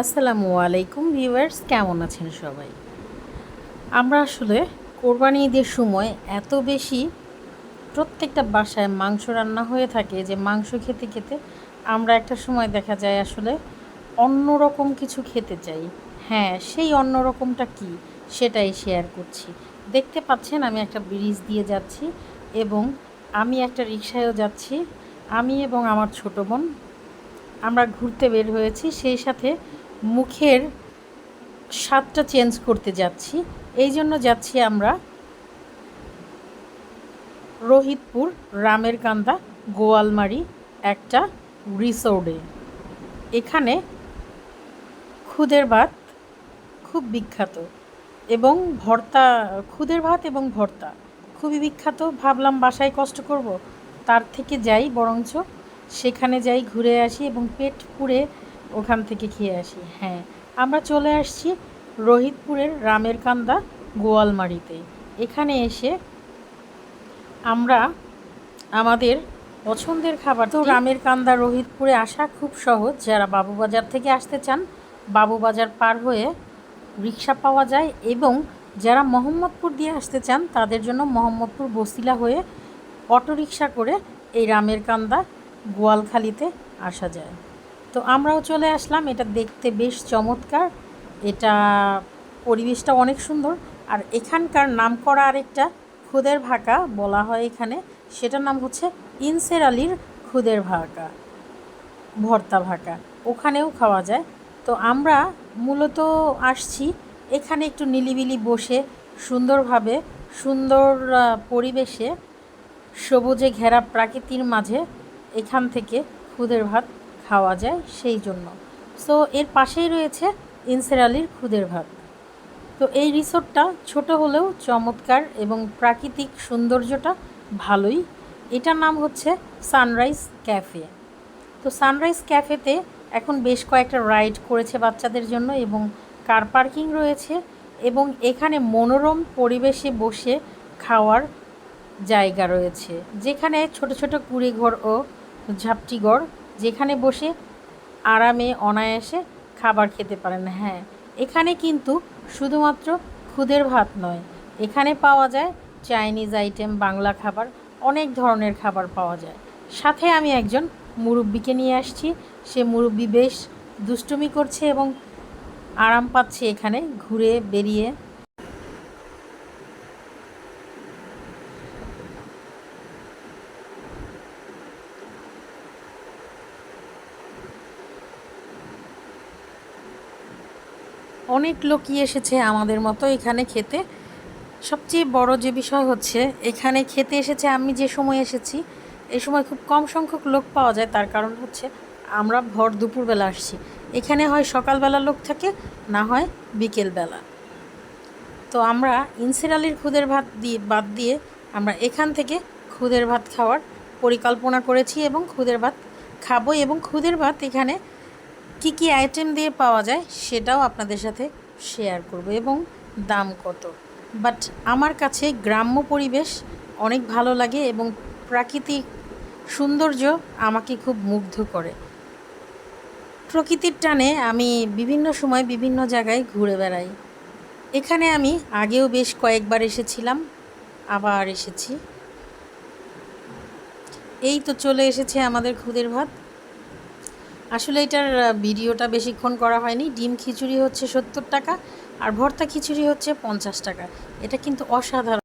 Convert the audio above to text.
আসসালামু আলাইকুম ভিউয়ার্স, কেমন আছেন সবাই? আমরা আসলে কোরবানি ঈদের সময় এত বেশি প্রত্যেকটা বাসায় মাংস রান্না হয়ে থাকে যে মাংস খেতে খেতে আমরা একটা সময় দেখা যায় আসলে অন্যরকম কিছু খেতে চাই। হ্যাঁ সেই অন্যরকমটা কি সেটাই শেয়ার করছি। দেখতে পাচ্ছেন আমি একটা ব্রিজ দিয়ে যাচ্ছি এবং আমি একটা রিক্সায়ও যাচ্ছি। আমি এবং আমার ছোট বোন আমরা ঘুরতে বের হয়েছি, সেই সাথে মুখের স্বাদটা চেঞ্জ করতে যাচ্ছি। এই জন্য যাচ্ছি আমরা রোহিতপুর রামের কান্দা গোয়ালমারি একটা রিসোর্টে। এখানে খুদের ভাত খুব বিখ্যাত এবং ভর্তা, খুদের ভাত এবং ভর্তা খুবই বিখ্যাত। ভাবলাম বাসায় কষ্ট করব, তার থেকে যাই বরঞ্চ সেখানে যাই ঘুরে আসি এবং পেট পুড়ে ওখান থেকে খেয়ে আসি হ্যাঁ। আমরা চলে আসছি রোহিতপুরের রামের কান্দা গোয়ালমারিতে। এখানে এসে আমরা আমাদের পছন্দের খাবার তো রামের কান্দা রোহিতপুরে আসা খুব সহজ। যারা বাবুবাজার থেকে আসতে চান বাবুবাজার পার হয়ে রিক্সা পাওয়া যায় এবং যারা মোহাম্মদপুর দিয়ে আসতে চান তাদের জন্য মোহাম্মদপুর বসিলা হয়ে অটো রিক্সা করে এই রামের কান্দা গোয়ালখালিতে আসা যায়। তো আমরাও চলে আসলাম। এটা দেখতে বেশ চমৎকার। এটা পরিবেশটা অনেক সুন্দর। আর এখানকার নাম করা আরেকটা খুদের ভাকা বলা হয় এখানে। সেটার নাম হচ্ছে ইনসের আলীর খুদের ভাকা ভর্তা ভাকা ওখানেও খাওয়া যায়। তো আমরা মূলত আসছি এখানে একটু নিলিবিলি বসে, সুন্দরভাবে, সুন্দর পরিবেশে, সবুজে ঘেরা প্রাকৃতির মাঝে এখান থেকে খুদের ভাত খাওয়া যায় সেই জন্য। সো এর পাশেই রয়েছে ইনসের আলীর খুদের ভাত। তো এই রিসোর্টটা ছোট হলেও চমৎকার এবং প্রাকৃতিক সৌন্দর্যটা ভালোই। এটার নাম হচ্ছে সানরাইজ ক্যাফে। তো সানরাইজ ক্যাফেতে এখন বেশ কয়েকটা রাইড করেছে বাচ্চাদের জন্য এবং কার পার্কিং রয়েছে এবং এখানে মনোরম পরিবেশে বসে খাওয়ার জায়গা রয়েছে। যেখানে ছোট ছোট কুড়িঘর ও ঝাপটিঘর যেখানে বসে আরামে, অনায়াসে খাবার খেতে পারেন। হ্যাঁ এখানে কিন্তু শুধুমাত্র খুদের ভাত নয়। এখানে পাওয়া যায় চাইনিজ আইটেম বাংলা খাবার, অনেক ধরনের খাবার পাওয়া যায়। সাথে আমি একজন মুরব্বিকে নিয়ে আসছি। সে মুরব্বি বেশ দুষ্টুমি করছে এবং আরাম পাচ্ছে এখানে ঘুরে বেরিয়ে। অনেক লোকই এসেছে আমাদের মতো এখানে খেতে। সবচেয়ে বড় যে বিষয় হচ্ছে, এখানে খেতে এসেছে আমি যে সময় এসেছি এই সময় খুব কম সংখ্যক লোক পাওয়া যায়, তার কারণ হচ্ছে আমরা ভর দুপুরবেলা আসছি। এখানে হয় সকালবেলা লোক থাকে, না হয় বিকেলবেলা। তো আমরা ইনসির আলীর খুদের ভাত দিয়ে, বাদ দিয়ে আমরা এখান থেকে খুদের ভাত খাওয়ার পরিকল্পনা করেছি এবং খুদের ভাত খাব এবং খুদের ভাত এখানে কি কি আইটেম দিয়ে পাওয়া যায় সেটাও আপনাদের সাথে শেয়ার করব এবং দাম কত। বাট আমার কাছে গ্রাম্য পরিবেশ অনেক ভালো লাগে এবং প্রাকৃতিক সৌন্দর্য আমাকে খুব মুগ্ধ করে। প্রকৃতির টানে আমি বিভিন্ন সময় বিভিন্ন জায়গায় ঘুরে বেড়াই। এখানে আমি আগেও বেশ কয়েকবার এসেছিলাম, আবার এসেছি। এই তো চলে এসেছে আমাদের খুদের ভাত। আসলে এটার ভিডিওটা বেশিক্ষণ করা হয়নি। ডিম খিচুড়ি হচ্ছে সত্তর টাকা আর ভর্তা খিচুড়ি হচ্ছে পঞ্চাশ টাকা। এটা কিন্তু অসাধারণ।